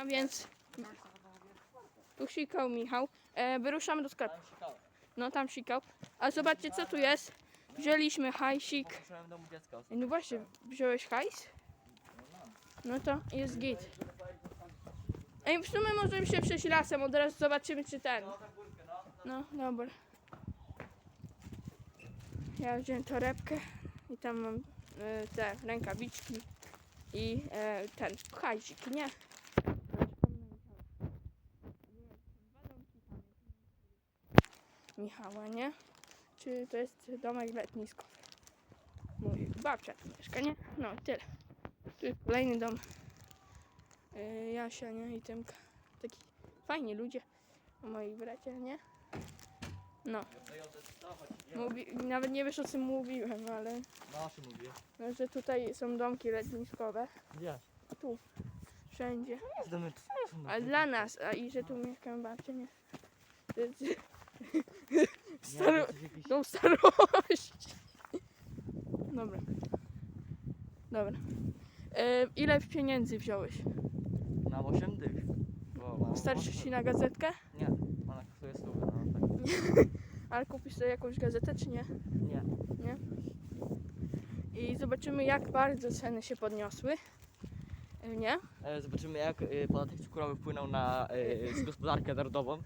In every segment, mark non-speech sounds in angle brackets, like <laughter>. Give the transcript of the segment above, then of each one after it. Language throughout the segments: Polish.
A więc tu sikał Michał. E, wyruszamy do sklepu. No tam sikał. A zobaczcie co tu jest. Wzięliśmy hajsik. No właśnie, wziąłeś hajs? No to jest git. Ej, w sumie możemy się przejść lasem, od razu zobaczymy czy ten. No, dobra. Ja wziąłem torebkę i tam mam e, te rękawiczki i e, ten hajsik, nie? Michała, nie? Czy to jest domek letniskowy? Mój babcia tu mieszka, nie? No, tyle. Tu jest kolejny dom. E, Jasia, nie? I Tymka. Taki fajni ludzie. Moi bracia, nie? No. Mówi, nawet nie wiesz o czym mówiłem, ale No, o czym no, że tutaj są domki letniskowe. Gdzie? Tu. Wszędzie. Ale dla nas, a i że tu mieszkają babcie, nie. To jest Nie, staro, tą starość. Dobra. Dobra. E, ile pieniędzy wziąłeś? Na 8 dych. Bo mam Starczy ci na gazetkę? Nie, ona kosztuje 100, no tak. <laughs> Ale kupisz sobie jakąś gazetę, czy nie? Nie. I zobaczymy, jak bardzo ceny się podniosły. E, Nie? E, Zobaczymy jak e, podatek cukrowy wpłynął na e, gospodarkę narodową.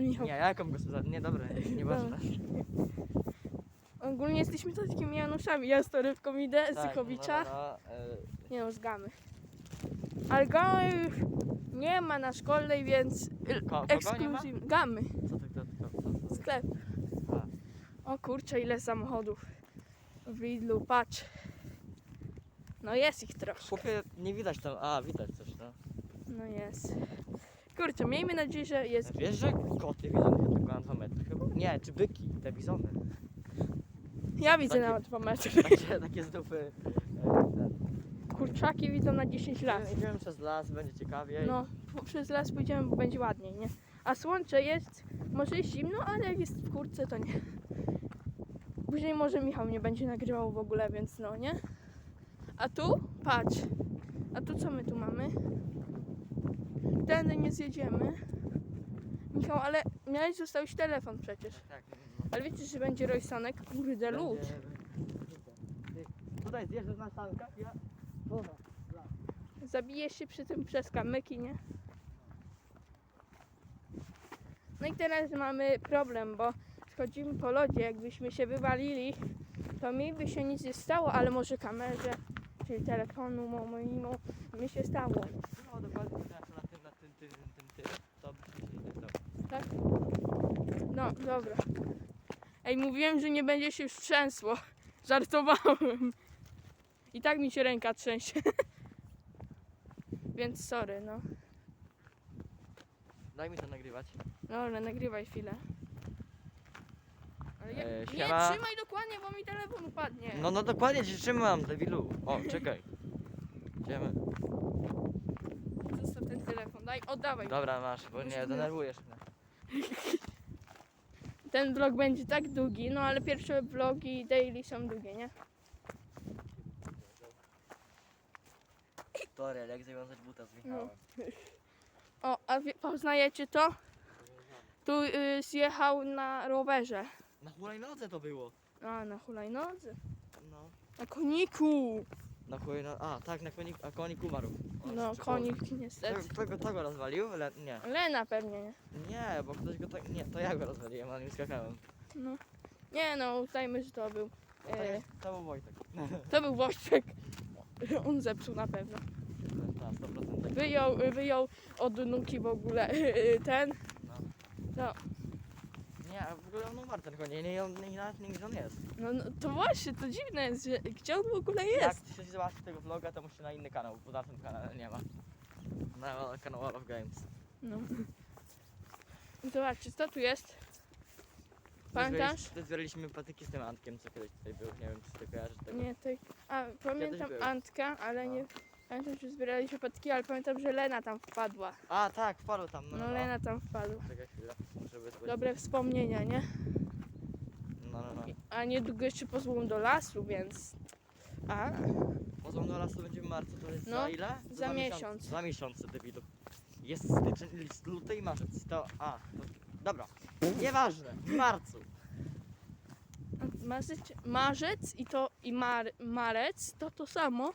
Michał, Nie, jaką gospodarkę? Nie, dobra, nie, nieważne. ogólnie jesteśmy takimi Januszami. Ja z Torywką idę, z Tak, Zychowicza. no, no, no, e, Nie no, z Gamy. Ale Gamy już nie ma na szkolnej, więc Ko- kogo nie ma? ekskluzyw... Gamy, Co to, kto, kto? sklep. O kurczę, ile samochodów w Lidlu, patrz. No jest ich trochę. Chłopie, nie widać tam, a widać coś, no. No jest. Kurczę, miejmy nadzieję, że jest... Wiesz, że koty widzą tylko na 2 metry chyba? Nie, czy byki, te bizony. Ja widzę Takie- na 2 metry. <laughs> Takie, takie zdupy. e. Kurczaki widzą na 10 lat. Idziemy przez las, będzie ciekawiej. No, po- przez las pójdziemy, bo będzie ładniej, nie? A słońce jest, może jest zimno, ale jak jest w kurce, to nie. Później może Michał nie będzie nagrywał w ogóle, więc no, nie? A tu? Patrz. A tu co my tu mamy? Tędy nie zjedziemy. Michał, ale miałeś zostawić telefon przecież. Tak, no. Ale wiecie, że będzie rojsonek? Kurde, lód. Będzie- Ty, Tutaj zjeżdżasz na sankach, ja... Woda. Zabijesz się przy tym przez kamyki, nie? No i teraz mamy problem, bo schodzimy po lodzie, jakbyśmy się wywalili, to mi by się nic nie stało, ale może kamerze, czyli telefonu mo- mojemu mi się stało, No dokładnie, to znaczy na tym, na tym, tym, tym, tym, to by się nie stało. tak? No, dobra. Ej, mówiłem, że nie będzie się już trzęsło. <laughs> Żartowałem. I tak mi się ręka trzęsie. <laughs> Więc sorry, no. Daj mi to nagrywać. Dobra, nagrywaj chwilę. Ale ja, E, nie siema. trzymaj dokładnie, bo mi telefon upadnie. No, no dokładnie ci trzymam, debilu. O, czekaj. Idziemy. Zostaw ten telefon, daj, oddawaj. Dobra, masz, bo nie, Musimy- denerwujesz mnie. <laughs> Ten vlog będzie tak długi, no ale pierwsze vlogi daily są długie, nie? Torel, jak zawiązać buta z Michałem. O, a wie, poznajecie to? Tu y, zjechał na rowerze. Na hulajnodze to było. A, na hulajnodze. No. Na koniku. Na hulajnodze, a tak, na konik, a konik umarł. O, No, czy konik niestety. kto, go, kto go rozwalił? Le, nie. Lena pewnie, nie? Nie, bo ktoś go tak, nie, to ja go rozwaliłem, a nim skakałem. No. Nie no, uznajmy, że to był. No to, E, jest, to był Wojtek. <laughs> to był Wojtek. On zepsuł na pewno. Na 100% tak. Wyjął, wyjął od nuki w ogóle ten. No. No, Nie, w ogóle on umarł ten konie, nie, nie, nawet nie gdzie on jest. no, no to właśnie, to dziwne jest, że gdzie on w ogóle Jak jest? chcecie zobaczyć tego vloga, to musicie na inny kanał, bo na tym kanale nie ma. Na kanał Wall of Games. No. Zobaczcie, co tu jest? Pamiętasz? Zbieraliśmy- Zbieraliśmy patyki z tym Antkiem, co kiedyś tutaj był. Nie wiem, czy ty kojarzysz tego. Nie, tej. A, pamiętam. Antka, ale nie. Pamiętam, że zbieraliśmy patki, ale pamiętam, że Lena tam wpadła. A, tak, wpadł tam. No, No, no, Lena tam wpadła. Czekaj chwilę, muszę. Dobre wspomnienia, nie? No, no, no. A niedługo jeszcze pozwolą do lasu, więc. A. Chodzą do lasu, będzie w marcu, to jest No, za ile? za miesiąc. Za miesiąc, debilu. Jest styczeń, list, luty i marzec, to... A, to, dobra. Nieważne, w marcu. Marzec, marzec i to i mar, marec to to samo.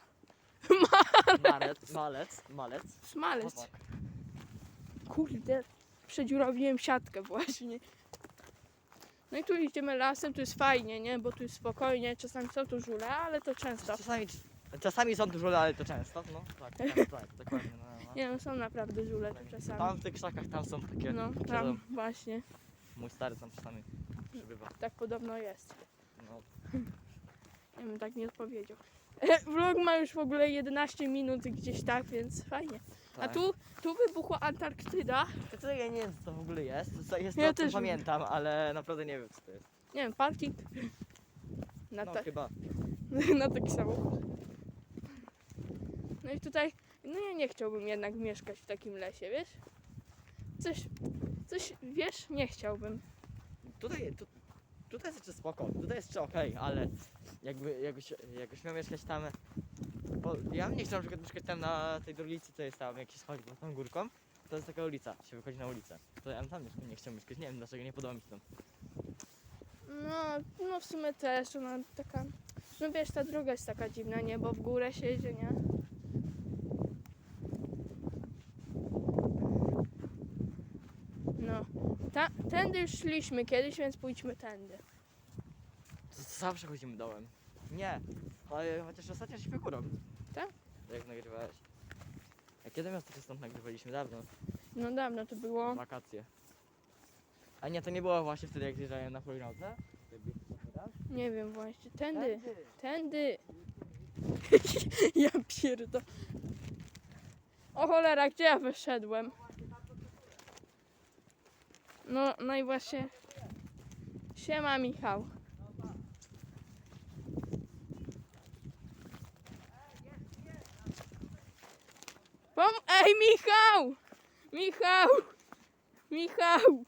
Marec, malec, malec. Smalec. Kurde, przedziurawiłem siatkę właśnie. No i tu idziemy lasem, tu jest fajnie, nie? Bo tu jest spokojnie, czasami są tu żule, ale to często. Czasami, czasami są dużo, ale to często, no. Tak, tak, <laughs> tak, dokładnie. No, no. Nie no, są naprawdę żule tu czasami. Tam w tych krzakach, tam są takie... No, siedzą. tam właśnie, Mój stary tam czasami przybywa. tak podobno jest. No, Ja bym tak nie odpowiedział. <laughs> Vlog ma już w ogóle 11 minut gdzieś tak, więc fajnie. A tak. tu, tu wybuchła Antarktyda. To co, ja nie wiem co to w ogóle jest. Co jest Ja to, co też- pamiętam, ale naprawdę nie wiem co to jest. Nie wiem, parking. Na, No ta, chyba. <laughs> na taki samochód. No i tutaj, no ja nie chciałbym jednak mieszkać w takim lesie, wiesz? Coś, coś, wiesz, nie chciałbym. Tutaj, tu, tutaj jest jeszcze spoko, tutaj jest jeszcze okej, ale jakby, jakbyś, jakbyś miał mieszkać tam, bo ja nie chciał na przykład mieszkać tam na tej ulicy, co jest tam, jak się schodzi tą górką, to jest taka ulica, się wychodzi na ulicę. To ja tam nie, chciał mieszkać, nie wiem dlaczego, nie podoba mi się tam. No, no w sumie też, ona taka, no wiesz, ta droga jest taka dziwna, nie? Bo w górę się jedzie, nie? No, ta, tędy już szliśmy kiedyś, więc pójdźmy tędy. To, zawsze chodzimy dołem. Nie, ale chociaż ostatnio szliśmy górą. Tak? Jak nagrywałeś. A kiedy my ostatnio stąd nagrywaliśmy? Dawno. No dawno to było. Wakacje. A nie, to nie było właśnie wtedy, jak zjeżdżałem na hulajnodze? Nie wiem właśnie, tędy, tędy. <laughs> ja pierdol. O cholera, gdzie ja wyszedłem? No, no i właśnie. Siema Michał. Pom Ej Michał! Michał! Michał!